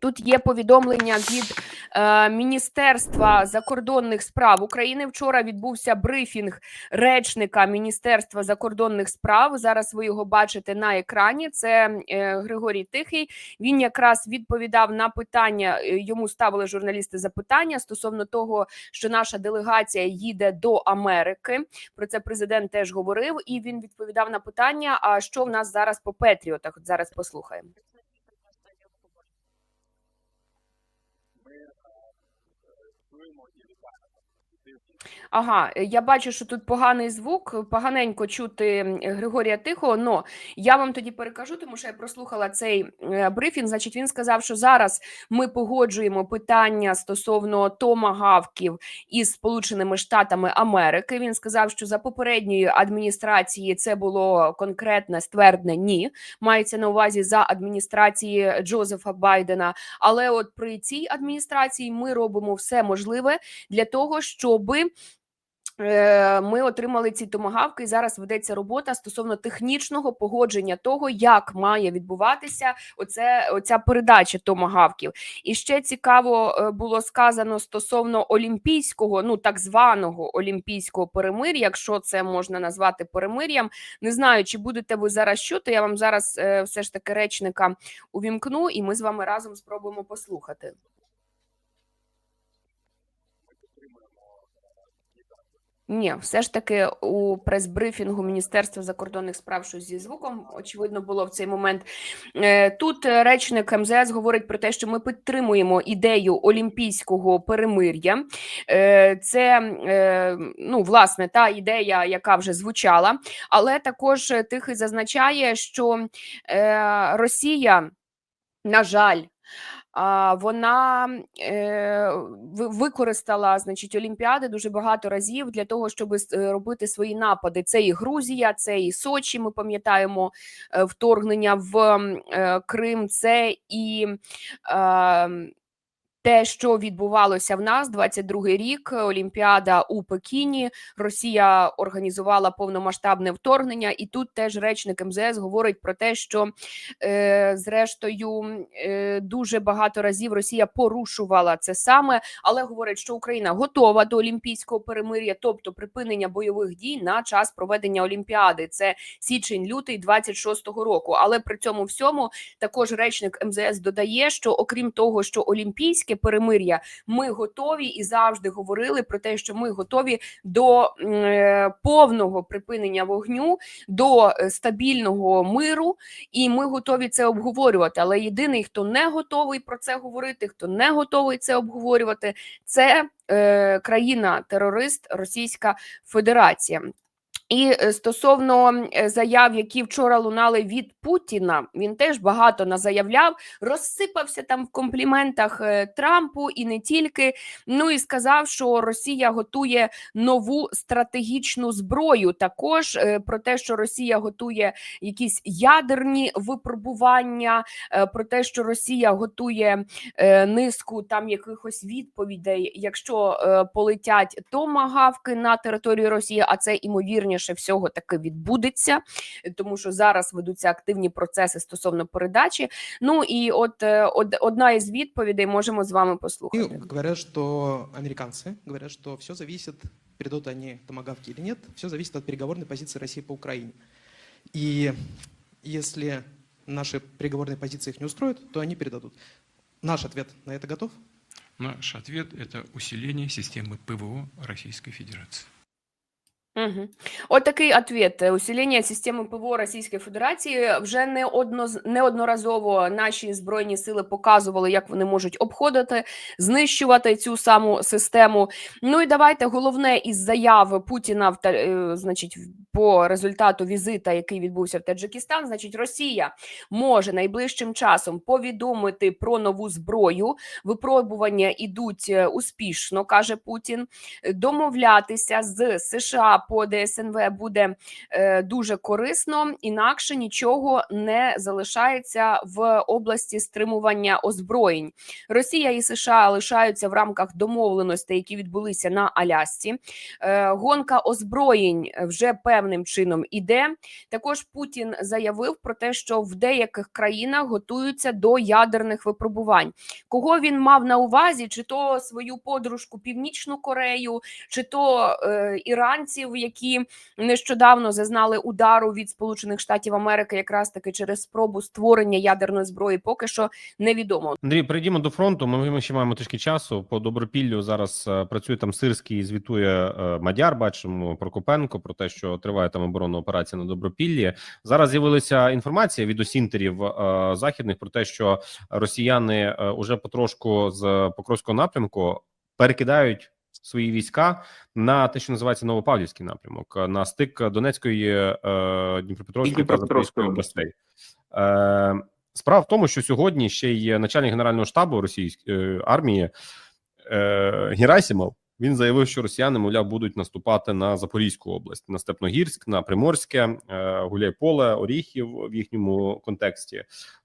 Тут є повідомлення від е, Міністерства закордонних справ України. Вчора відбувся брифінг речника Міністерства закордонних справ. Зараз ви його бачите на екрані. Це е, Григорій Тихий. Він якраз відповідав на питання. е, Йому ставили журналісти запитання стосовно того, що наша делегація їде до Америки. Про це президент теж говорив, і він відповідав на питання: а що в нас зараз по Петріотах? От Зараз послухаємо. more unified. Ага, е, я бачу, що тут поганий звук, поганенько чути Григорія Тихого. Но я вам тоді перекажу, тому що я прослухала цей е, брифінг. Значить, він сказав, що зараз ми погоджуємо питання стосовно томагавків із Сполученими Штатами Америки. Він сказав, що за попередньої адміністрації це було конкретне ствердне ні. Мається на увазі за адміністрації Джозефа Байдена. Але от при цій адміністрації ми робимо все можливе для того, щоби е, ми отримали ці томагавки, і зараз ведеться робота стосовно технічного погодження того, як має відбуватися оце, оця передача томагавків. І ще цікаво е, було сказано стосовно олімпійського, ну так званого олімпійського перемир'я, якщо це можна назвати перемир'ям. Не знаю, чи будете ви зараз чути. Я вам зараз е, все ж таки речника увімкну, і ми з вами разом спробуємо послухати. Ні, все ж таки у прес-брифінгу Міністерства закордонних справ щось зі звуком очевидно було в цей момент. Е, Тут е, речник МЗС говорить про те, що ми підтримуємо ідею олімпійського перемир'я. Е, Це ну власне та ідея, яка вже звучала, але також Тихий зазначає, що Росія, на жаль. Вона е, ви- використала значить Олімпіади дуже багато разів для того, щоб робити свої напади. Це і Грузія, це і Сочі. Ми пам'ятаємо е, вторгнення в е, Крим. Це і е, те, що відбувалося в нас 22-й рік, Олімпіада у Пекіні. Росія організувала повномасштабне вторгнення, і тут теж речник МЗС говорить про те, що е, зрештою е, дуже багато разів Росія порушувала це саме, але говорить, що Україна готова до олімпійського перемир'я, тобто припинення бойових дій на час проведення Олімпіади. Це січень-лютий 26-го року. Але при цьому всьому також речник МЗС додає, що окрім того, що олімпійське перемир'я, ми готові і завжди говорили про те, що ми готові до е, повного припинення вогню, до е, стабільного миру, і ми готові це обговорювати. Але єдиний, хто не готовий про це говорити, хто не готовий це обговорювати, це е, країна-терорист Російська Федерація. І е, стосовно е, заяв, які вчора лунали від Путіна, він теж багато назаявляв, розсипався там в компліментах е, Трампу і не тільки. Ну і сказав, що Росія готує нову стратегічну зброю. Також про те, що Росія готує якісь ядерні випробування, про те, що Росія готує низку там якихось відповідей, якщо полетять томагавки на територію Росії, а це імовірніше всього таки відбудеться, е, тому що зараз ведуться активні процеси стосовно передачі. Ну і от е, од, одна із відповідей можемо з вами И послухати. говорят, что американцы говорят, что все зависит, передадут они томогавки или нет, все зависит от переговорной позиции России по Украине. И если наши переговорные позиции их не устроят, то они передадут. Наш ответ на это готов? Наш ответ – это усиление системы ПВО Российской Федерации. Угу. От такий ответ. Усилення системи ПВО Російської Федерації вже не одно, неодноразово наші збройні сили показували, як вони можуть обходити, знищувати цю саму систему. Ну і давайте головне із заяв Путіна в е, значить, по результату візита, який відбувся в Таджикистан, значить, Росія може найближчим часом повідомити про нову зброю. Випробування ідуть е, успішно, каже Путін. Домовлятися з США по ДСНВ буде е, дуже корисно, інакше нічого не залишається в області стримування озброєнь. Росія і США лишаються в рамках домовленостей, які відбулися на Алясці. Е, гонка озброєнь вже певним чином іде. Також Путін заявив про те, що в деяких країнах готуються до ядерних випробувань. Кого він мав на увазі, чи то свою подружку Північну Корею, чи то е, іранців, які нещодавно зазнали удару від Сполучених Штатів Америки, якраз таки через спробу створення ядерної зброї, поки що невідомо. Андрій, перейдімо до фронту. Ми, ще маємо трішки часу. По добропіллю зараз е, працює там Сирський, звітує е, Мадяр. Бачимо Прокопенко про те, що триває там оборонна операція на добропіллі. Зараз з'явилася інформація від осінтерів е, західних про те, що росіяни уже потрошку з Покровського напрямку перекидають свої війська на те, що називається Новопавлівський напрямок, е, на стик Донецької, е, Дніпропетровської та Запорізької областей. Е, Справа в тому, що сьогодні ще й начальник генерального штабу російської армії е, Герасимов. Він заявив, що росіяни, мовляв, будуть наступати на Запорізьку область, на Степногірськ, на Приморське, е, Гуляйполе, Оріхів в їхньому контексті.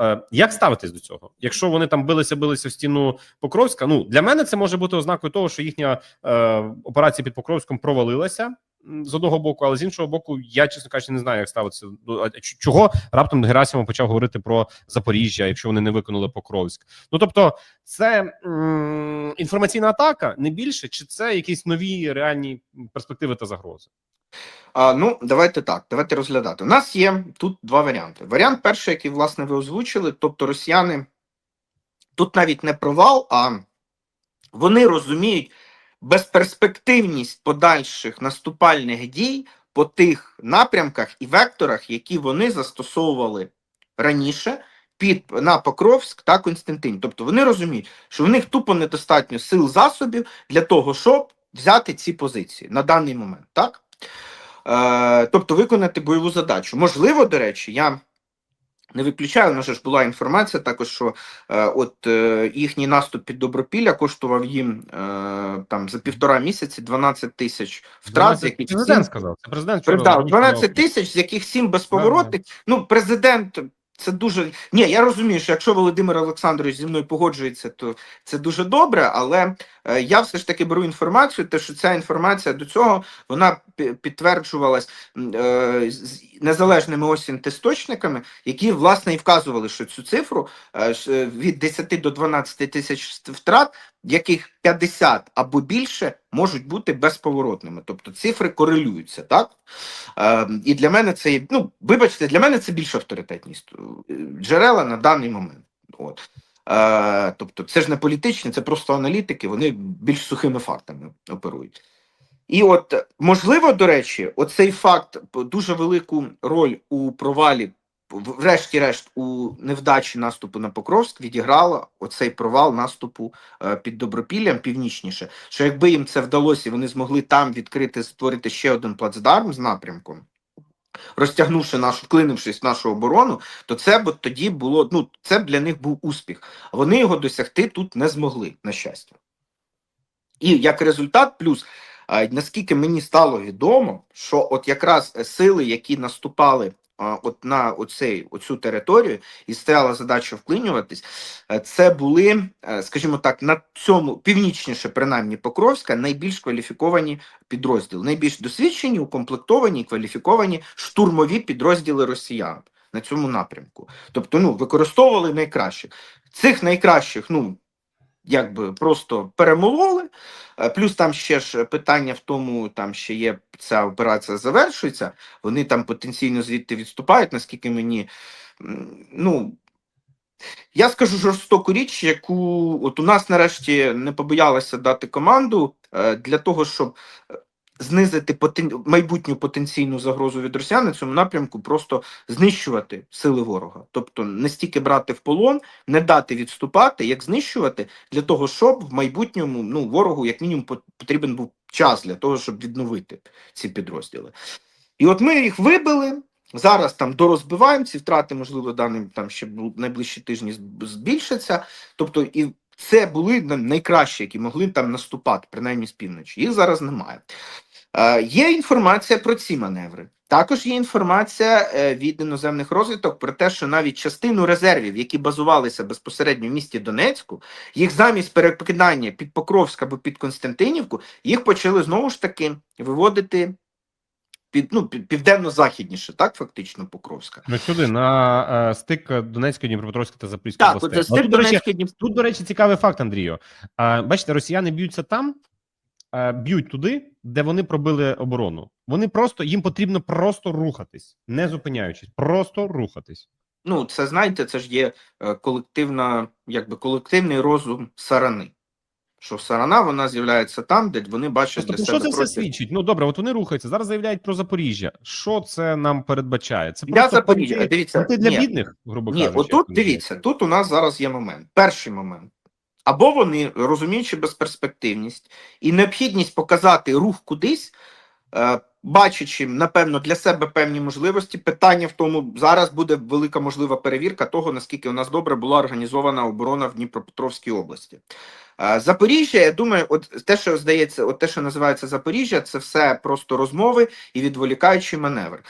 Е, як ставитись до цього? Якщо вони там билися, билися в стіну Покровська, ну для мене це може бути ознакою того, що їхня е, операція під Покровськом провалилася з одного боку, але з іншого боку, я чесно кажучи, не знаю, як ставитися до чого раптом Герасимов почав говорити про Запоріжжя, якщо вони не виконали Покровськ. Ну тобто, це м, інформаційна атака не більше, чи це якісь нові реальні перспективи та загрози? А, ну, давайте так, давайте розглядати. У нас є тут два варіанти. Варіант перший, який, власне, ви озвучили, тобто росіяни тут навіть не провал, а вони розуміють безперспективність подальших наступальних дій по тих напрямках і векторах, які вони застосовували раніше під на Покровськ та Константин. Тобто вони розуміють, що в них тупо недостатньо сил засобів для того, щоб взяти ці позиції на даний момент, так? Е, тобто виконати бойову задачу. Можливо, до речі, я не виключаю, ну ж була інформація також, що е, от е, їхній наступ під Добропілля коштував їм е, там за півтора місяці 12 тисяч втрат, 12, які президент сім- сказав. Це президент сказав. Придав 12 тисяч, з яких сім безповоротних. Ну, президент. Це дуже ні, я розумію, що якщо Володимир Олександрович зі мною погоджується, то це дуже добре. Але е, я все ж таки беру інформацію, те, що ця інформація до цього вона підтверджувалась е, незалежними осінь тесточниками, які власне і вказували, що цю цифру е, від 10 до 12 тисяч втрат, яких 50 або більше можуть бути безповоротними. Тобто цифри корелюються, так? Е, і для мене це є, ну, вибачте, для мене це більш авторитетні ст- е, джерела на даний момент. От. Е, тобто, це ж не політичні, це просто аналітики, вони більш сухими фактами оперують. І от, можливо, до речі, оцей факт дуже велику роль у провалі, врешті-решт, у невдачі наступу на Покровськ відіграла оцей провал наступу е, під Добропіллям північніше. Що якби їм це вдалося, вони змогли там відкрити, створити ще один плацдарм з напрямком, розтягнувши нашу, вклинившись в нашу оборону, то це б тоді було, ну, це б для них був успіх. Вони його досягти тут не змогли, на щастя. І як результат, плюс, наскільки мені стало відомо, що от якраз е, сили, які наступали от на оцей, оцю територію, і стояла задача вклинюватись, е, це були, е, скажімо так, на цьому північніше, принаймні Покровська, найбільш кваліфіковані підрозділи, найбільш досвідчені, укомплектовані кваліфіковані штурмові підрозділи росіян на цьому напрямку. Тобто, ну, використовували найкращих. Цих найкращих, ну, якби просто перемололи. Е, Плюс там ще ж питання в тому, там ще є ця операція завершується, вони там потенційно звідти відступають, наскільки мені. Ну, я скажу жорстоку річ, яку от у нас нарешті не побоялися дати команду е, для того, щоб е, знизити потен... майбутню потенційну загрозу від росіян на цьому напрямку, просто знищувати сили ворога. Тобто не стільки брати в полон, не дати відступати, як знищувати, для того, щоб в майбутньому ну, ворогу, як мінімум, пот- потрібен був час для того, щоб відновити ці підрозділи. І от ми їх вибили. Зараз там дорозбиваємо ці втрати, можливо, даним там ще найближчі тижні зб- збільшаться. Тобто, і це були на- найкращі, які могли там наступати, принаймні з півночі. Їх зараз немає. Е, Є інформація про ці маневри. Також є інформація е, від іноземних розвиток про те, що навіть частину резервів, які базувалися безпосередньо в місті Донецьку, їх замість перекидання під Покровськ або під Константинівку, їх почали знову ж таки виводити під ну південно-західніше, так фактично Покровська. Ну сюди на е, стик Донецької, Дніпропетровської та Запорізької Так, от областей. за стик Донецької Дніп- Тут, до речі, цікавий факт, Андрію. А, бачите, росіяни б'ються там, б'ють туди, де вони пробили оборону. Вони просто їм потрібно просто рухатись, не зупиняючись, просто рухатись. Ну, це знаєте, це ж є е, колективна, якби колективний розум сарани. Що сарана вона з'являється там, де вони бачать для себе що це все свідчить? Ну добре, от вони рухаються. Зараз заявляють про Запоріжжя. Що це нам передбачає? Це Для просто Запоріжжя, дивіться, понти для ні. бідних, грубо Ні, кажучи. отут дивіться, тут у нас зараз є момент. Перший момент. Або вони, розуміючи безперспективність і необхідність показати рух кудись, е, бачачи, напевно, для себе певні можливості, питання в тому, зараз буде велика можлива перевірка того, наскільки у нас добре була організована оборона в Дніпропетровській області. Запоріжжя, я думаю, от те, що здається, от те, що називається Запоріжжя, це все просто розмови і відволікаючий маневр.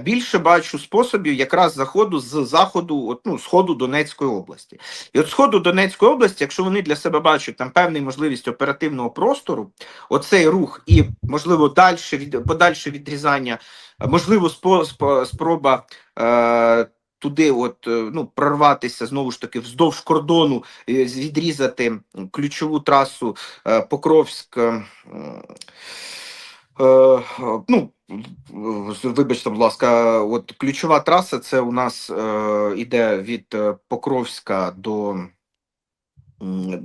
Більше бачу способів якраз заходу з заходу, от, ну, сходу Донецької області. І от сходу Донецької області, якщо вони для себе бачать там певну можливість оперативного простору, оцей рух і можливо дальше подальше відрізання, можливо, спо, спо, спроба. Е, Туди, от е, ну прорватися знову ж таки вздовж кордону, е, відрізати ключову трасу е, Покровськ. е, Е, ну, вибачте, будь ласка, от ключова траса це у нас е, іде від Покровська до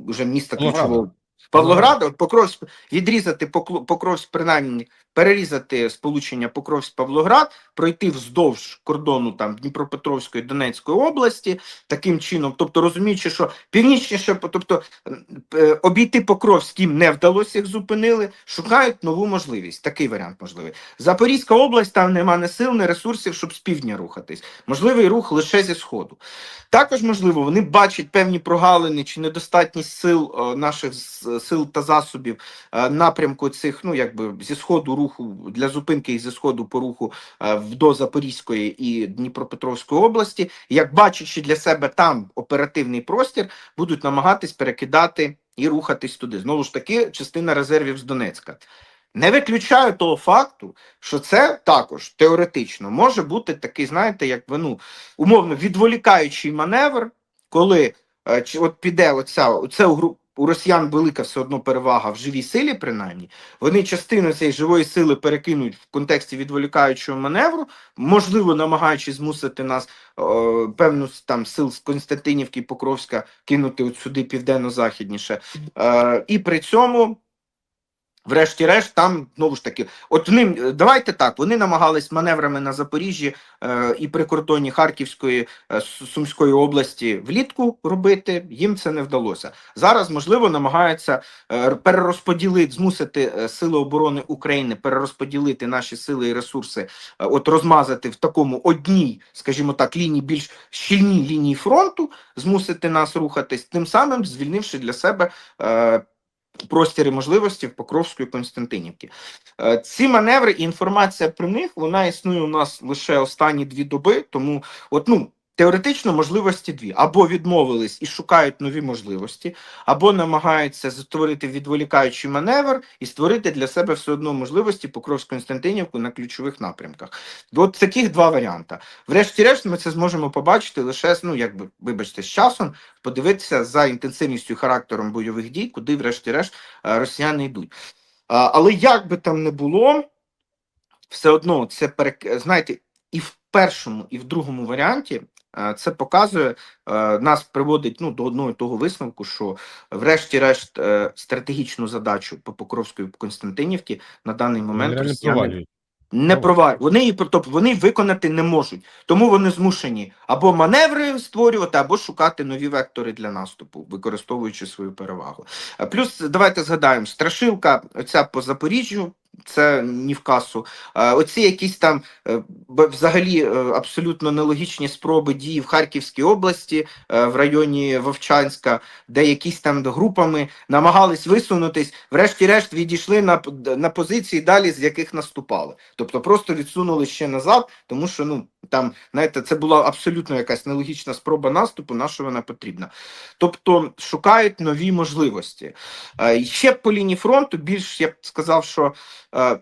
вже міста ключового. Павлограда, Покровськ, відрізати Покровськ, принаймні, перерізати сполучення Покровськ-Павлоград, пройти вздовж кордону там Дніпропетровської Донецької області, таким чином, тобто розуміючи, що північніше, тобто е, обійти Покровськ їм не вдалося, їх зупинили, шукають нову можливість. Такий варіант можливий. Запорізька область там нема ні сил, ні ресурсів, щоб з півдня рухатись. Можливий рух лише зі сходу. Також можливо, вони бачать певні прогалини чи недостатність сил е, наших сил та засобів е, напрямку цих, ну якби зі сходу руху для зупинки їх зі сходу по руху е, до Запорізької і Дніпропетровської області. Як бачачи для себе там оперативний простір, будуть намагатись перекидати і рухатись туди. Знову ж таки, частина резервів з Донецька. Не виключаю того факту, що це також теоретично може бути такий, знаєте, як ви, ну, умовно відволікаючий маневр, коли е, от піде оця, оце у, росіян велика все одно перевага в живій силі, принаймні, вони частину цієї живої сили перекинуть в контексті відволікаючого маневру, можливо, намагаючись змусити нас е, певну там сил з Константинівки і Покровська кинути от сюди південно-західніше. Е, і при цьому. Врешті-решт, там знову ж таки, от ним е, давайте так. Вони намагались маневрами на Запоріжжі е, і прикордонні Харківської е, Сумської області влітку робити. Їм це не вдалося. Зараз можливо намагаються е, перерозподілити, змусити е, сили оборони України перерозподілити наші сили і ресурси, е, от розмазати в такому одній, скажімо так, лінії більш щільній лінії фронту, змусити нас рухатись, тим самим звільнивши для себе. Е, простір і можливості в Покровської Константинівки. Е, Ці маневри і інформація про них вона існує у нас лише останні дві доби, тому от ну. Теоретично можливості дві: або відмовились і шукають нові можливості, або намагаються створити відволікаючий маневр і створити для себе все одно можливості Покровськ Константинівку на ключових напрямках. От таких два варіанти. Врешті-решт, ми це зможемо побачити лише ну, якби, вибачте, з часом, подивитися за інтенсивністю і характером бойових дій, куди, врешті-решт, е, росіяни йдуть. Але як би там не було, все одно це перек... знаєте, і в першому, і в другому варіанті це показує, е, нас приводить ну, до одного і того висновку, що врешті-решт е, стратегічну задачу по Покровської Константинівки на даний момент росіяни провалюють. не провалюють. Вони її тобто вони виконати не можуть. Тому вони змушені або маневри створювати, або шукати нові вектори для наступу, використовуючи свою перевагу. Плюс давайте згадаємо, страшилка ця по Запоріжжю. Це ні в касу. Е, Оці якісь там е, взагалі е, абсолютно нелогічні спроби дії в Харківській області, в районі Вовчанська, де якісь там групами намагались висунутись, врешті-решт відійшли на, на позиції далі, з яких наступали. Тобто просто відсунули ще назад, тому що ну там, знаєте, це була абсолютно якась нелогічна спроба наступу, на що вона потрібна. Тобто шукають нові можливості. Е, Ще по лінії фронту більш я б сказав, що е,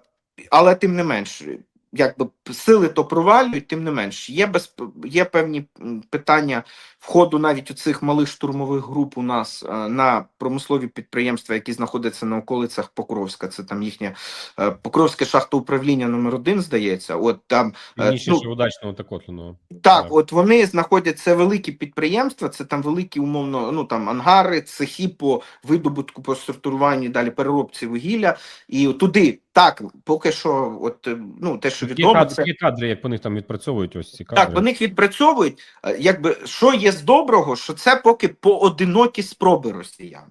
але тим не менш, якби сили то провалюють, тим не менш, є без є певні питання входу навіть у цих малих штурмових груп у нас е, на промислові підприємства, які знаходяться на околицях Покровська. Це там їхнє е, Покровське шахтоуправління номер один, здається. От там е, Північніше удачного та Котлиного. так, Так. от вони знаходяться великі підприємства, це там великі умовно, ну там ангари, цехи по видобутку, по сортуванню, далі переробці вугілля. І туди так, поки що, от е, ну те, що відомо, кадри, це кадри, як по них там відпрацьовують, ось ці кадри. так, вони їх відпрацьовують. Е, Якби що є з доброго, що це поки поодинокі спроби росіян.